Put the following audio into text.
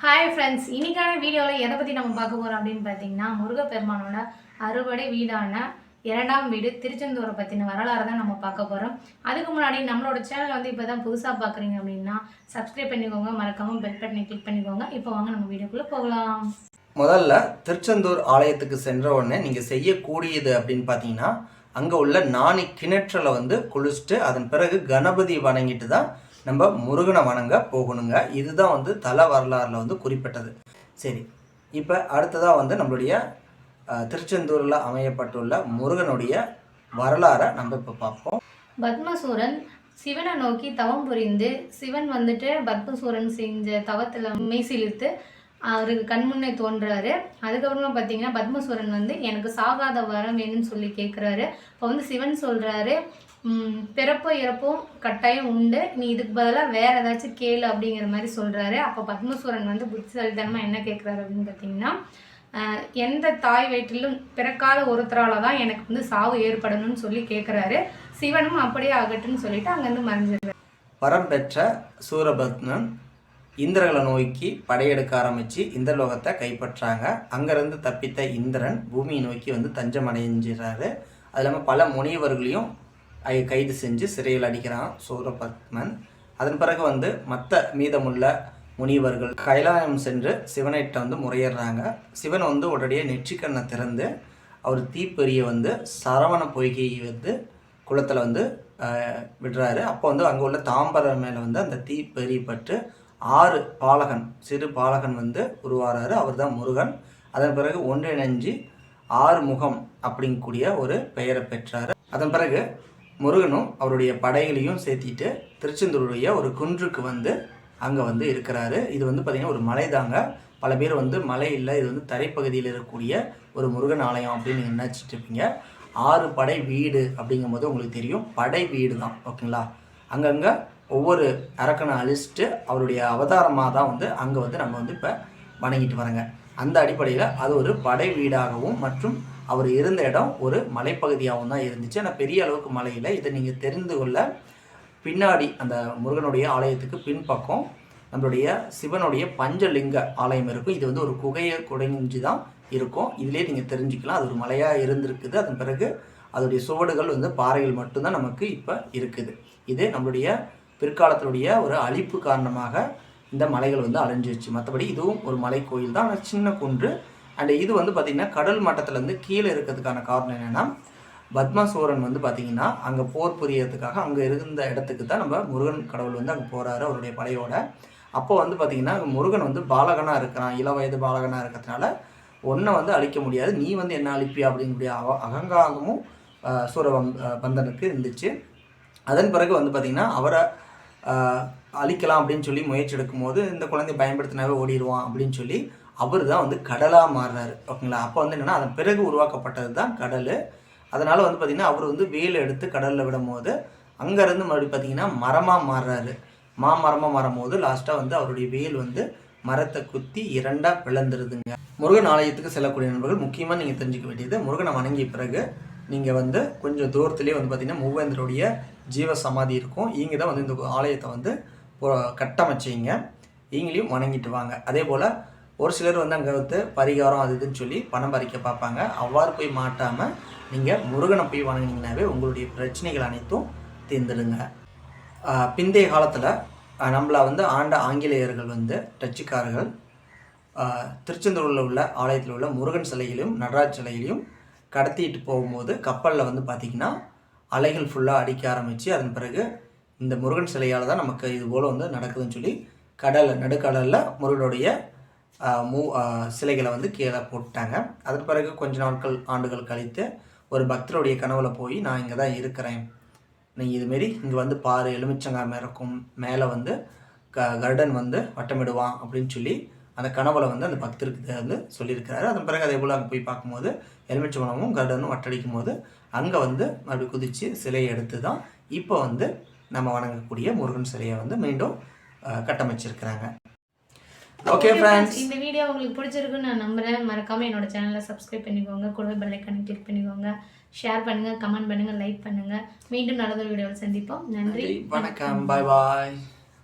Hi friends இன்னைக்கான வீடியோவில் எதை பற்றி நம்ம பார்க்க போகிறோம் அப்படின்னு பார்த்தீங்கன்னா முருகப்பெருமானோட அறுபடை வீடான இரண்டாம் வீடு திருச்செந்தூரை பற்றின வரலாறு தான் நம்ம பார்க்க போகிறோம் அதுக்கு முன்னாடி நம்மளோட சேனல் வந்து இப்போ தான் புதுசாக பார்க்குறீங்க அப்படின்னா சப்ஸ்கிரைப் பண்ணிக்கோங்க. மறக்காமல் பெல் பட்டனை கிளிக் பண்ணிக்கோங்க. இப்போ வாங்க நம்ம வீடியோக்குள்ளே போகலாம். முதல்ல திருச்செந்தூர் ஆலயத்துக்கு சென்ற உடனே நீங்கள் செய்யக்கூடியது அப்படின்னு பார்த்தீங்கன்னா அங்கே உள்ள நாணி கிணற்றில் வந்து குளிச்சுட்டு அதன் பிறகு கணபதி வணங்கிட்டு தான் நம்ம முருகனை வணங்க போகணுங்க. இதுதான் வந்து தல வரலாறில் வந்து குறிப்பிட்டது. சரி இப்போ அடுத்ததாக வந்து நம்மளுடைய திருச்செந்தூரில் அமையப்பட்டுள்ள முருகனுடைய வரலாறை நம்ம இப்போ பார்ப்போம். பத்மசூரன் சிவனை நோக்கி தவம் புரிந்து சிவன் வந்துட்டு பத்மசூரன் செஞ்ச தவத்தில் மெய்சிலிர்த்து அவருக்கு கண்முன்னே தோன்றாரு. அதுக்கப்புறமா பார்த்தீங்கன்னா பத்மசூரன் வந்து எனக்கு சாகாத வரம் வேணும்னு சொல்லி கேட்குறாரு இப்போ வந்து சிவன் சொல்கிறாரு பிறப்பும் இறப்பும் கட்டாயம் உண்டு. நீ இதுக்கு பதிலாக வேற ஏதாச்சும் கேளு அப்படிங்கிற மாதிரி சொல்கிறாரு அப்போ பத்மசூரன் வந்து புத்திசாலித்தனமாக என்ன கேட்குறாரு அப்படின்னு பார்த்தீங்கன்னா எந்த தாய் வயிற்றிலும் பிறக்காத ஒருத்தரால தான் எனக்கு வந்து சாவு ஏற்படணும்னு சொல்லி கேட்குறாரு சிவனும் அப்படியே ஆகட்டும்னு சொல்லிட்டு அங்கேருந்து மறைஞ்சிடுறாரு. வரம் பெற்ற சூரபத்மன் இந்திரகளை நோக்கி படையெடுக்க ஆரம்பித்து இந்த லோகத்தை கைப்பற்றாங்க. அங்கேருந்து தப்பித்த இந்திரன் பூமியை நோக்கி வந்து தஞ்சம் அடைஞ்சிடறாரு அது இல்லாமல் பல முனிவர்களையும் கைது செஞ்சு சிறையில் அடிக்கிறான் சூரபத்மன். அதன் பிறகு வந்து மற்ற மீதமுள்ள முனிவர்கள் கைலாயம் சென்று சிவனைட்ட வந்து முறையிடுறாங்க. சிவன் வந்து உடனடியே நெற்றிக்கண்ணை திறந்து அவர் தீப்பெரிய வந்து சரவண பொய்கையை வந்து குளத்தில் வந்து விடுறாரு. அப்போ வந்து அங்கே உள்ள தாம்பரம் மேலே வந்து அந்த தீப்பெறி பட்டு ஆறு பாலகன் சிறு பாலகன் வந்து உருவாகிறாரு அவர் தான் முருகன். அதன் பிறகு ஒன்றிணைஞ்சு ஆறு முகம் அப்படிங்கக்கூடிய ஒரு பெயரை பெற்றார். அதன் பிறகு முருகனும் அவருடைய படைகளையும் சேர்த்திட்டு திருச்செந்தூருடைய ஒரு குன்றுக்கு வந்து அங்கே வந்து இருக்கிறாரு. இது வந்து பார்த்திங்கன்னா ஒரு மலை தாங்க. பல பேர் வந்து மலை இல்லை இது வந்து தரைப்பகுதியில் இருக்கக்கூடிய ஒரு முருகன் ஆலயம் அப்படின்னு நீங்கள் நினச்சிட்டு இருப்பீங்க. ஆறு படை வீடு அப்படிங்கும்போது உங்களுக்கு தெரியும். படை வீடு தான் ஓகேங்களா? அங்கங்கே ஒவ்வொரு அரக்கனை அழிச்சிட்டு அவருடைய அவதாரமாக தான் வந்து அங்கே வந்து நம்ம வந்து இப்போ வணங்கிட்டு வரோங்க அந்த அடிப்படையில் அது ஒரு படை வீடாகவும் மற்றும் அவர் இருந்த இடம் ஒரு மலைப்பகுதியாகவும் தான் இருந்துச்சு. ஆனால் பெரிய அளவுக்கு மலையில் இதை நீங்கள் தெரிந்து கொள்ள பின்னாடி அந்த முருகனுடைய ஆலயத்துக்கு பின்பக்கம் நம்மளுடைய சிவனுடைய பஞ்சலிங்க ஆலயம் இருக்கும். இது வந்து ஒரு குகையை குடைஞ்சு தான் இருக்கும். இதிலே நீங்கள் தெரிஞ்சுக்கலாம். அது ஒரு மலையாக இருந்திருக்குது. அதன் பிறகு அதோடைய சுவடுகள் வந்து பாறைகள் மட்டும்தான் நமக்கு இப்போ இருக்குது. இது நம்மளுடைய பிற்காலத்தினுடைய ஒரு அழிப்பு காரணமாக இந்த மலைகள் வந்து அழிஞ்சிருச்சு. மற்றபடி இதுவும் ஒரு மலை கோயில் தான். ஆனால் சின்ன குன்று. அண்ட் இது வந்து பார்த்திங்கன்னா கடல் மட்டத்துலேருந்து கீழே இருக்கிறதுக்கான காரணம் என்னென்னா பத்மசூரன் வந்து பார்த்திங்கன்னா அங்கே போர் புரியறதுக்காக அங்கே இருந்த இடத்துக்கு தான் நம்ம முருகன் கடவுள் வந்து அங்கே போகிறாரு அவருடைய படையோட. அப்போ வந்து பார்த்திங்கன்னா முருகன் வந்து பாலகனாக இருக்கிறான். இள வயது பாலகனாக இருக்கிறதுனால ஒன்றை வந்து அழிக்க முடியாது. நீ வந்து என்ன அழிப்பியா அப்படிங்கக்கூடிய அவ அகங்காரமும் சூரவம் பந்தனுக்கு இருந்துச்சு. அதன் பிறகு வந்து பார்த்திங்கன்னா அவரை அழிக்கலாம் அப்படின்னு சொல்லி முயற்சி எடுக்கும்போது இந்த குழந்தை பயன்படுத்தினாவே ஓடிடுவான் அப்படின்னு சொல்லி அவர் தான் வந்து கடலாக மாறுறாரு. ஓகேங்களா? அப்போ வந்து என்னென்னா அதன் பிறகு உருவாக்கப்பட்டது தான் கடல். அதனால் வந்து பார்த்திங்கன்னா அவர் வந்து வேலை எடுத்து கடலில் விடும்போது அங்கேருந்து மறுபடியும் பார்த்திங்கன்னா மரமாக மாறுறாரு. மாமரமாக மாறும்போது லாஸ்ட்டாக வந்து அவருடைய வேல் வந்து மரத்தை குத்தி இரண்டாக பிளந்துருதுங்க. முருகன் ஆலயத்துக்கு செல்லக்கூடிய நண்பர்கள் முக்கியமாக நீங்கள் தெரிஞ்சுக்க வேண்டியது முருகனை வணங்கிய பிறகு நீங்கள் வந்து கொஞ்சம் தூரத்துலேயே வந்து பார்த்திங்கன்னா மூவேந்தருடைய ஜீவ சமாதி இருக்கும். இங்கே தான் வந்து இந்த ஆலயத்தை வந்து கட்டமைச்சிங்க. இங்களையும் வணங்கிட்டு வாங்க. அதே போல் ஒரு சிலர் வந்து அங்கே வந்து பரிகாரம் அது இதுன்னு சொல்லி பணம் பறிக்க பார்ப்பாங்க. அவ்வாறு போய் மாட்டாமல் நீங்கள் முருகனை போய் வணங்கினீங்கனாவே உங்களுடைய பிரச்சனைகள் அனைத்தும் தீர்ந்துடுங்க. பிந்தைய காலத்தில் நம்மளை வந்து ஆண்ட ஆங்கிலேயர்கள் வந்து டச்சுக்காரர்கள் திருச்செந்தூரில் உள்ள ஆலயத்தில் உள்ள முருகன் சிலையிலும் நடராஜ் சிலையிலையும் கடத்திட்டு போகும்போது கப்பலில் வந்து பார்த்திங்கன்னா அலைகள் ஃபுல்லாக அடிக்க ஆரம்பித்து அதன் பிறகு இந்த முருகன் சிலையால் தான் நமக்கு இது போல் வந்து நடக்குதுன்னு சொல்லி கடலில் நடுக்கடலில் முருகனுடைய மூ சிலைகளை வந்து கீழே போட்டாங்க அதன் பிறகு கொஞ்ச நாட்கள் ஆண்டுகள் கழித்து ஒரு பக்தருடைய கனவுல போய் நான் இங்கே தான் இருக்கிறேன். நீ இதுமாரி இங்கே வந்து பாரு எலுமிச்சங்காய் இருக்கும் மேலே வந்து க கருடன் வந்து வட்டமிடுவான் அப்படின்னு சொல்லி அந்த கனவுல வந்து அந்த பக்தருக்கு வந்து சொல்லியிருக்கிறாரு. அதன் பிறகு அதே போல் அங்கே போய் பார்க்கும்போது எலுமிச்சம்பழமும் கருடனும் வட்டடிக்கும் போது அங்கே வந்து மறுபடியும் குதித்து சிலையை எடுத்து தான் இப்போ வந்து நம்ம வணங்கக்கூடிய முருகன் சிலையை வந்து மீண்டும் கட்டமைச்சிருக்கிறாங்க. ஓகே ஃப்ரெண்ட்ஸ் இந்த வீடியோ உங்களுக்கு பிடிச்சிருக்குன்னு நான் நம்புறேன். மறக்காம என்னோட சேனலை சப்ஸ்கிரைப் பண்ணிக்கோங்க. கூடவே பெல் ஐக்கானை கிளிக் பண்ணிக்கோங்க. ஷேர் பண்ணுங்க கமெண்ட் பண்ணுங்க லைக் பண்ணுங்க. மீண்டும் நல்ல வீடியோவில் சந்திப்போம். நன்றி. வணக்கம். பாய் பாய்